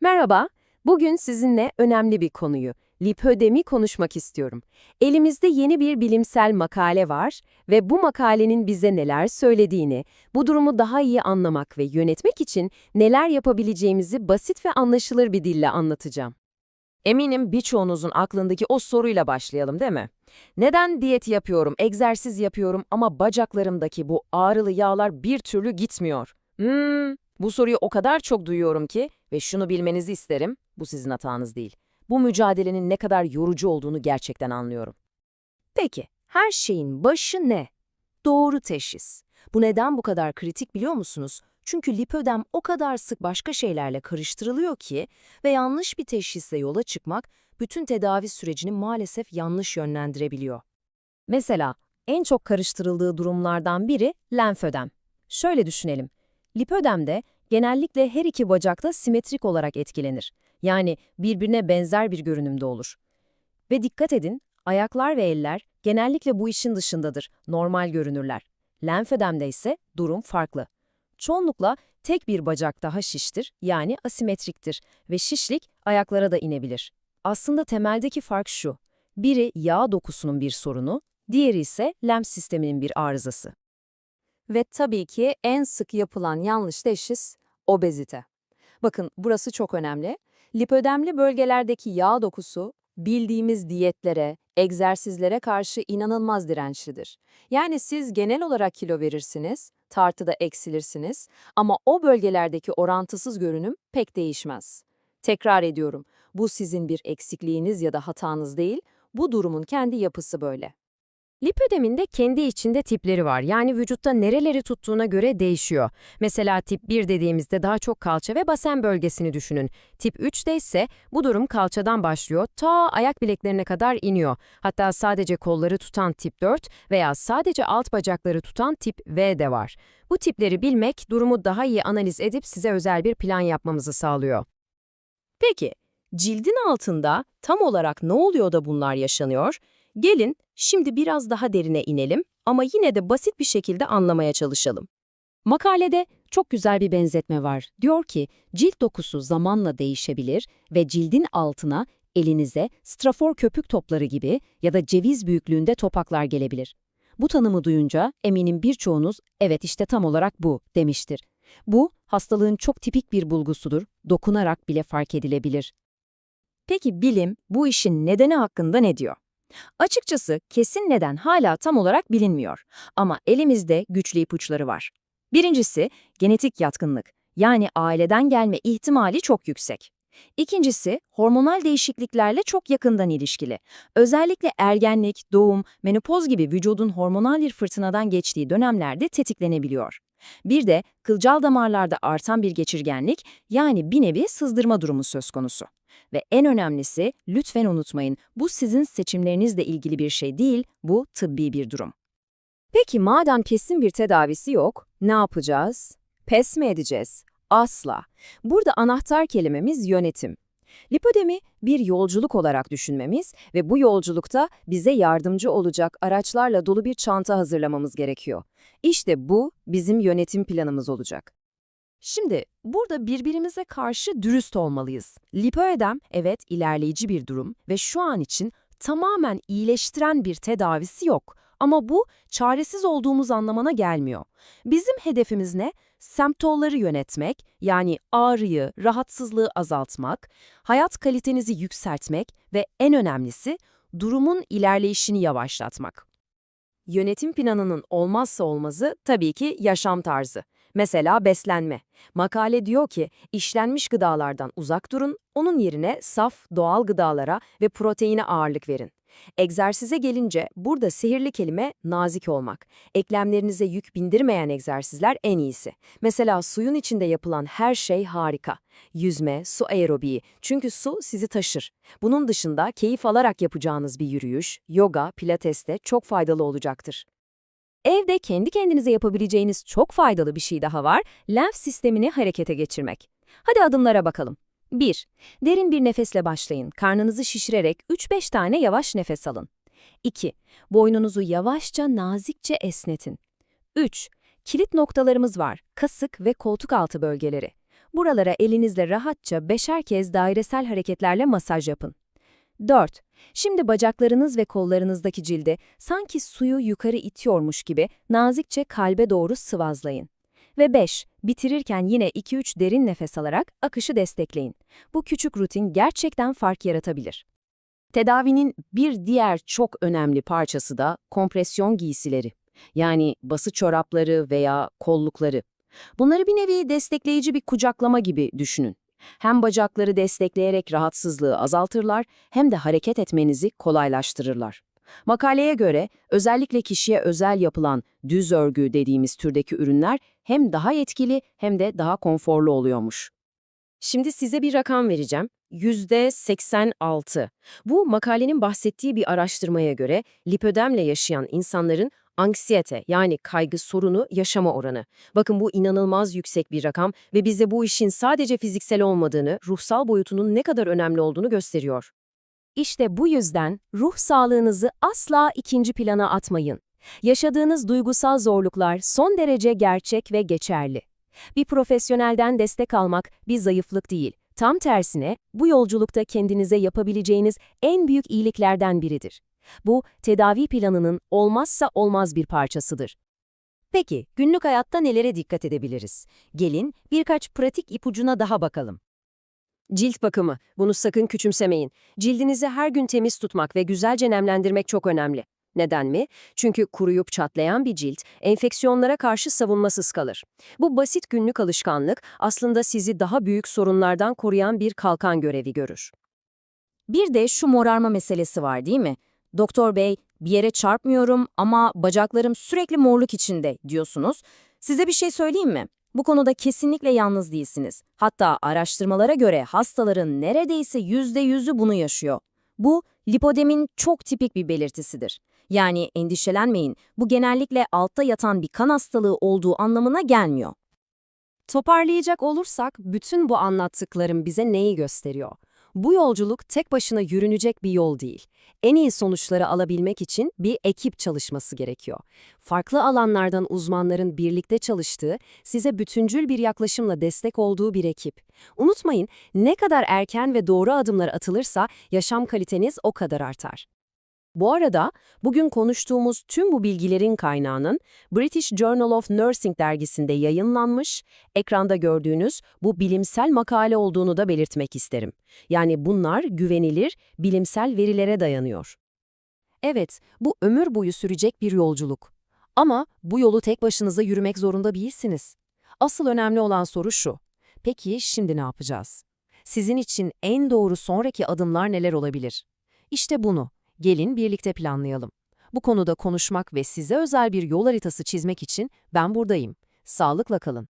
Merhaba, bugün sizinle önemli bir konuyu, lipödemi konuşmak istiyorum. Elimizde yeni bir bilimsel makale var ve bu makalenin bize neler söylediğini, bu durumu daha iyi anlamak ve yönetmek için neler yapabileceğimizi basit ve anlaşılır bir dille anlatacağım. Eminim birçoğunuzun aklındaki o soruyla başlayalım değil mi? Neden diyet yapıyorum, egzersiz yapıyorum ama bacaklarımdaki bu ağrılı yağlar bir türlü gitmiyor? Hmm, bu soruyu o kadar çok duyuyorum ki ve şunu bilmenizi isterim, bu sizin hatanız değil. Bu mücadelenin ne kadar yorucu olduğunu gerçekten anlıyorum. Peki, her şeyin başı ne? Doğru teşhis. Bu neden bu kadar kritik biliyor musunuz? Çünkü lipödem o kadar sık başka şeylerle karıştırılıyor ki ve yanlış bir teşhisle yola çıkmak bütün tedavi sürecini maalesef yanlış yönlendirebiliyor. Mesela en çok karıştırıldığı durumlardan biri lenfödem. Şöyle düşünelim. Lipödemde genellikle her iki bacakta simetrik olarak etkilenir. Yani birbirine benzer bir görünümde olur. Ve dikkat edin, ayaklar ve eller genellikle bu işin dışındadır, normal görünürler. Lenfödemde ise durum farklı. Çoğunlukla tek bir bacak daha şiştir, yani asimetriktir ve şişlik ayaklara da inebilir. Aslında temeldeki fark şu, biri yağ dokusunun bir sorunu, diğeri ise lenf sisteminin bir arızası. Ve tabii ki en sık yapılan yanlış teşhis obezite. Bakın burası çok önemli. Lipödemli bölgelerdeki yağ dokusu bildiğimiz diyetlere, egzersizlere karşı inanılmaz dirençlidir. Yani siz genel olarak kilo verirsiniz, tartıda eksilirsiniz ama o bölgelerdeki orantısız görünüm pek değişmez. Tekrar ediyorum, bu sizin bir eksikliğiniz ya da hatanız değil, bu durumun kendi yapısı böyle. Lipödemin de kendi içinde tipleri var. Yani vücutta nereleri tuttuğuna göre değişiyor. Mesela tip 1 dediğimizde daha çok kalça ve basen bölgesini düşünün. Tip 3'te ise bu durum kalçadan başlıyor, ta ayak bileklerine kadar iniyor. Hatta sadece kolları tutan tip 4 veya sadece alt bacakları tutan tip V de var. Bu tipleri bilmek durumu daha iyi analiz edip size özel bir plan yapmamızı sağlıyor. Peki, cildin altında tam olarak ne oluyor da bunlar yaşanıyor? Gelin şimdi biraz daha derine inelim ama yine de basit bir şekilde anlamaya çalışalım. Makalede çok güzel bir benzetme var. Diyor ki cilt dokusu zamanla değişebilir ve cildin altına elinize strafor köpük topları gibi ya da ceviz büyüklüğünde topaklar gelebilir. Bu tanımı duyunca eminim birçoğunuz evet işte tam olarak bu demiştir. Bu hastalığın çok tipik bir bulgusudur, dokunarak bile fark edilebilir. Peki bilim bu işin nedeni hakkında ne diyor? Açıkçası kesin neden hala tam olarak bilinmiyor ama elimizde güçlü ipuçları var. Birincisi genetik yatkınlık yani aileden gelme ihtimali çok yüksek. İkincisi hormonal değişikliklerle çok yakından ilişkili. Özellikle ergenlik, doğum, menopoz gibi vücudun hormonal bir fırtınadan geçtiği dönemlerde tetiklenebiliyor. Bir de kılcal damarlarda artan bir geçirgenlik yani bir nevi sızdırma durumu söz konusu. Ve en önemlisi lütfen unutmayın bu sizin seçimlerinizle ilgili bir şey değil, bu tıbbi bir durum. Peki madem kesin bir tedavisi yok, ne yapacağız? Pes mi edeceğiz? Asla. Burada anahtar kelimemiz yönetim. Lipödemi bir yolculuk olarak düşünmemiz ve bu yolculukta bize yardımcı olacak araçlarla dolu bir çanta hazırlamamız gerekiyor. İşte bu bizim yönetim planımız olacak. Şimdi burada birbirimize karşı dürüst olmalıyız. Lipoedem evet ilerleyici bir durum ve şu an için tamamen iyileştiren bir tedavisi yok. Ama bu çaresiz olduğumuz anlamına gelmiyor. Bizim hedefimiz ne? Semptomları yönetmek, yani ağrıyı, rahatsızlığı azaltmak, hayat kalitenizi yükseltmek ve en önemlisi durumun ilerleyişini yavaşlatmak. Yönetim planının olmazsa olmazı tabii ki yaşam tarzı. Mesela beslenme. Makale diyor ki işlenmiş gıdalardan uzak durun, onun yerine saf, doğal gıdalara ve proteine ağırlık verin. Egzersize gelince burada sihirli kelime nazik olmak. Eklemlerinize yük bindirmeyen egzersizler en iyisi. Mesela suyun içinde yapılan her şey harika. Yüzme, su aerobiği. Çünkü su sizi taşır. Bunun dışında keyif alarak yapacağınız bir yürüyüş, yoga, pilates de çok faydalı olacaktır. Evde kendi kendinize yapabileceğiniz çok faydalı bir şey daha var, lenf sistemini harekete geçirmek. Hadi adımlara bakalım. 1. Derin bir nefesle başlayın. Karnınızı şişirerek 3-5 tane yavaş nefes alın. 2. Boynunuzu yavaşça, nazikçe esnetin. 3. Kilit noktalarımız var. Kasık ve koltuk altı bölgeleri. Buralara elinizle rahatça beşer kez dairesel hareketlerle masaj yapın. 4. Şimdi bacaklarınız ve kollarınızdaki cildi sanki suyu yukarı itiyormuş gibi nazikçe kalbe doğru sıvazlayın. Ve 5. Bitirirken yine 2-3 derin nefes alarak akışı destekleyin. Bu küçük rutin gerçekten fark yaratabilir. Tedavinin bir diğer çok önemli parçası da kompresyon giysileri. Yani bası çorapları veya kollukları. Bunları bir nevi destekleyici bir kucaklama gibi düşünün. Hem bacakları destekleyerek rahatsızlığı azaltırlar hem de hareket etmenizi kolaylaştırırlar. Makaleye göre özellikle kişiye özel yapılan düz örgü dediğimiz türdeki ürünler hem daha etkili hem de daha konforlu oluyormuş. Şimdi size bir rakam vereceğim. %86. Bu makalenin bahsettiği bir araştırmaya göre lipödemle yaşayan insanların anksiyete yani kaygı sorunu yaşama oranı. Bakın bu inanılmaz yüksek bir rakam ve bize bu işin sadece fiziksel olmadığını, ruhsal boyutunun ne kadar önemli olduğunu gösteriyor. İşte bu yüzden ruh sağlığınızı asla ikinci plana atmayın. Yaşadığınız duygusal zorluklar son derece gerçek ve geçerli. Bir profesyonelden destek almak bir zayıflık değil. Tam tersine bu yolculukta kendinize yapabileceğiniz en büyük iyiliklerden biridir. Bu, tedavi planının olmazsa olmaz bir parçasıdır. Peki, günlük hayatta nelere dikkat edebiliriz? Gelin birkaç pratik ipucuna daha bakalım. Cilt bakımı. Bunu sakın küçümsemeyin. Cildinizi her gün temiz tutmak ve güzelce nemlendirmek çok önemli. Neden mi? Çünkü kuruyup çatlayan bir cilt enfeksiyonlara karşı savunmasız kalır. Bu basit günlük alışkanlık aslında sizi daha büyük sorunlardan koruyan bir kalkan görevi görür. Bir de şu morarma meselesi var değil mi? Doktor bey, bir yere çarpmıyorum ama bacaklarım sürekli morluk içinde diyorsunuz. Size bir şey söyleyeyim mi? Bu konuda kesinlikle yalnız değilsiniz. Hatta araştırmalara göre hastaların neredeyse %100'ü bunu yaşıyor. Bu, lipodemin çok tipik bir belirtisidir. Yani endişelenmeyin, bu genellikle altta yatan bir kan hastalığı olduğu anlamına gelmiyor. Toparlayacak olursak bütün bu anlattıklarım bize neyi gösteriyor? Bu yolculuk tek başına yürünecek bir yol değil. En iyi sonuçları alabilmek için bir ekip çalışması gerekiyor. Farklı alanlardan uzmanların birlikte çalıştığı, size bütüncül bir yaklaşımla destek olduğu bir ekip. Unutmayın, ne kadar erken ve doğru adımlar atılırsa yaşam kaliteniz o kadar artar. Bu arada bugün konuştuğumuz tüm bu bilgilerin kaynağının British Journal of Nursing dergisinde yayınlanmış, ekranda gördüğünüz bu bilimsel makale olduğunu da belirtmek isterim. Yani bunlar güvenilir, bilimsel verilere dayanıyor. Evet, bu ömür boyu sürecek bir yolculuk. Ama bu yolu tek başınıza yürümek zorunda değilsiniz. Asıl önemli olan soru şu. Peki şimdi ne yapacağız? Sizin için en doğru sonraki adımlar neler olabilir? İşte bunu. Gelin birlikte planlayalım. Bu konuda konuşmak ve size özel bir yol haritası çizmek için ben buradayım. Sağlıkla kalın.